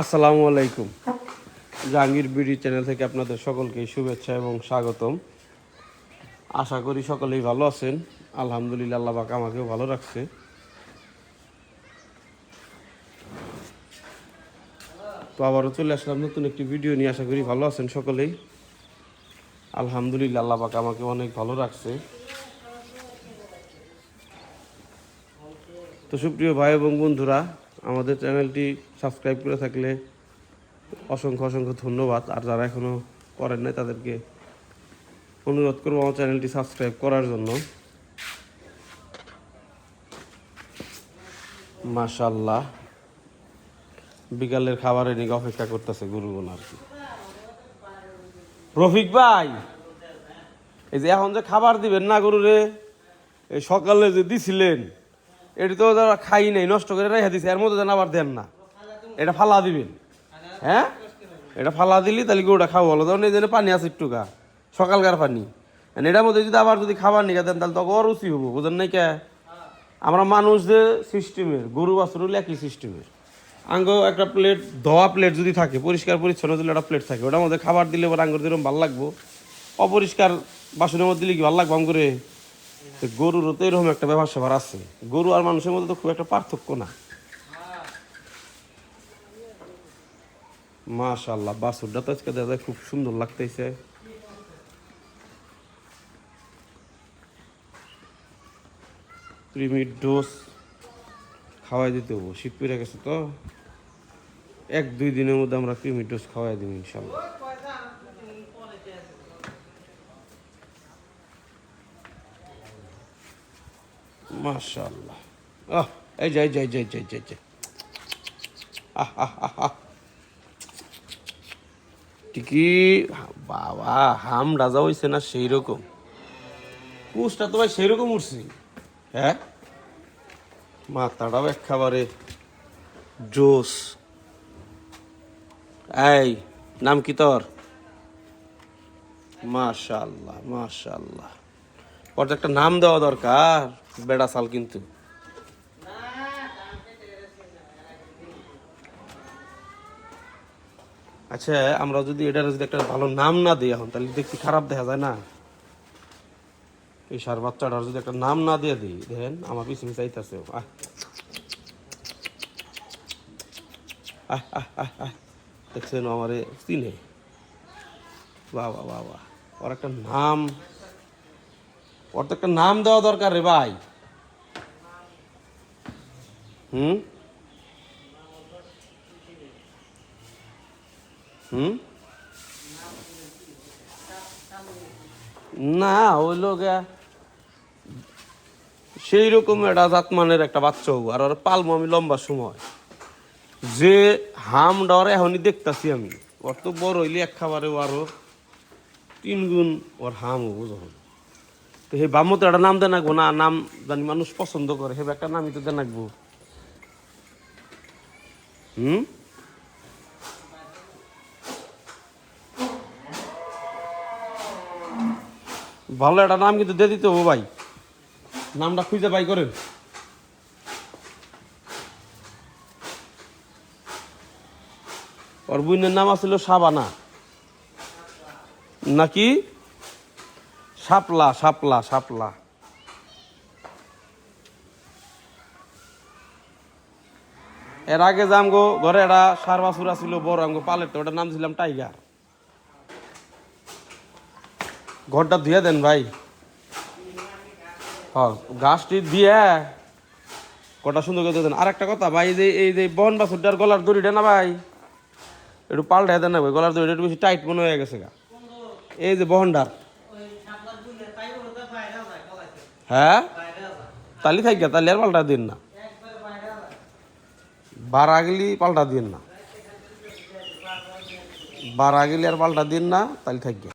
আসসালামু আলাইকুম। Jahangir BD channel থেকে আপনাদের সকলকে শুভেচ্ছা এবং স্বাগতম। আশা করি সকলেই ভালো আছেন। আলহামদুলিল্লাহ আল্লাহ আমাকেও ভালো রাখছে। তো আবারও চলে আসলাম নতুন একটি ভিডিও নিয়ে। আশা করি ভালো আছেন সকলেই। আলহামদুলিল্লাহ আল্লাহ আমাকে অনেক ভালো রাখছে। তো সুপ্রিয় ভাই এবং বন্ধুরা আমাদের চ্যানেলটি সাবস্ক্রাইব করে থাকলে অসংখ্য অসংখ্য ধন্যবাদ। আর যারা এখনও করেন নাই তাদেরকে অনুরোধ করব আমার চ্যানেলটি সাবস্ক্রাইব করার জন্য। মাশাল্লাহ বিকালের খাবারের নিকে অপেক্ষা করতেছে গুরুগণ আর কি। রফিক ভাই, এই যে এখন যে খাবার দিবেন না গরুরে সকালে যে দিছিলেন এটা তো যারা খাই নাই, নষ্ট করে রেখে দিছে, এর মধ্যে যেন আবার দেন না। এটা ফালা দিবেন। হ্যাঁ? এটা ফালা দিলি তাহলে কি ওটা খাব বলো। তখন এই জন্য পানি আছে একটু গা সকালকার পানি। আর এটার মধ্যে যদি আবার যদি খাবার নিয়ে দেন, তাহলে তো অরুচি হব, বুঝেন নাই কে? আমরা মানুষ যে সিস্টেমের, গরু বাছুর হলে একই সিস্টেমের। আঙ্গ একটা প্লেট ধোয়া প্লেট যদি থাকে, পরিষ্কার পরিচ্ছন্ন যদি একটা প্লেট থাকে, ওটার মধ্যে খাবার দিলে পরে আঙ্গুর দিলাম ভালো লাগবো। অপরিষ্কার বাসনের মধ্যে দিলে কি ভালো লাগবো তো গরুরও তো এরকম একটা ব্যবহার স্যাপার আছে। গরু আর মানুষের মধ্যে তো খুব একটা পার্থক্য না। মাশাল্লাহ বাসুরটা তো আজকে দাদা খুব সুন্দর লাগতেছে। প্রিমিট ডোজ খাওয়াই দিতে হব। শীত পেরে গেছে তো। এক দুই দিনের মধ্যে আমরা প্রিমিট ডোজ খাওয়াই দিব ইনশাল্লাহ মাশাল্লাহ আহ, এই যাই যাই যাই যাই যাই যাই ঠিকই, বাবা, হাম রাজা হইছে না সেই রকম কুচটা তো ভাই সেই রকম উঠছি। হ্যাঁ? মাথাটাও একেবারে জোস। এই, নাম কি তোর? মাশাল্লাহ মাশাল্লাহ ওর একটা নাম দেওয়া দরকার। বেড়া সাল কিন্তু। আচ্ছা আমরা যদি এটার যদি একটা ভালো নাম না দিই এখন, তাহলে দেখতে খারাপ দেখা যায় না। এই সার বাচ্চাটার যদি একটা নাম না দিয়ে দিই, দেখেন, আমার পিছনে চাইতেছে। আহ। দেখছেন আমারে চিনে। বাবা বাবা ওর একটা নাম ওর তো একটা নাম দেওয়া দরকার রে ভাই। হুম? হুম? না, ওই লোক সেই রকম একটা জাতমানের একটা বাচ্চা হব, আর ওর পালবো আমি লম্বা সময়। যে হাম ডর এখনই দেখতাছি আমি। ওর তো বড় হইলে এক খাবারে আরও তিন গুণ ওর হাম হব যখন। তো সেই বামতে একটা নাম দেন রাখব না, নাম জানি মানুষ পছন্দ করে সে একটা নামই তো দেন রাখব হুম? ভালো একটা নাম কিন্তু দিয়ে দিতে হব ভাই। নামটা খুঁজে বাই করেন। ওর বোনের নাম আছিল সাবানা। নাকি? শাপলা শাপলা শাপলা এর আগে যে আমগো ঘরে একটা সার বাছুরা ছিল বড় আমগো পালের তো, ওটার নাম ছিলাম টাইগার। ঘরটা ধুয়ে দেন ভাই। হ্যাঁ গাছটি দিয়ে কটা সুন্দর করে দেন। আর একটা কথা ভাই যে, এই যে বন বাছুরটার গলার দড়িটা না ভাই, একটু পাল্টাই দেন না ভাই, গলার দড়িটা একটু বেশি টাইট মনে হয়ে গেছে গা। এই যে বহনটার হ্যাঁ? তালি থাকি তালি আর পাল্টা দিন না। বারা গেলি পাল্টা দিন না। বারা গেলি আর পাল্টা দিন না, তালি থাকি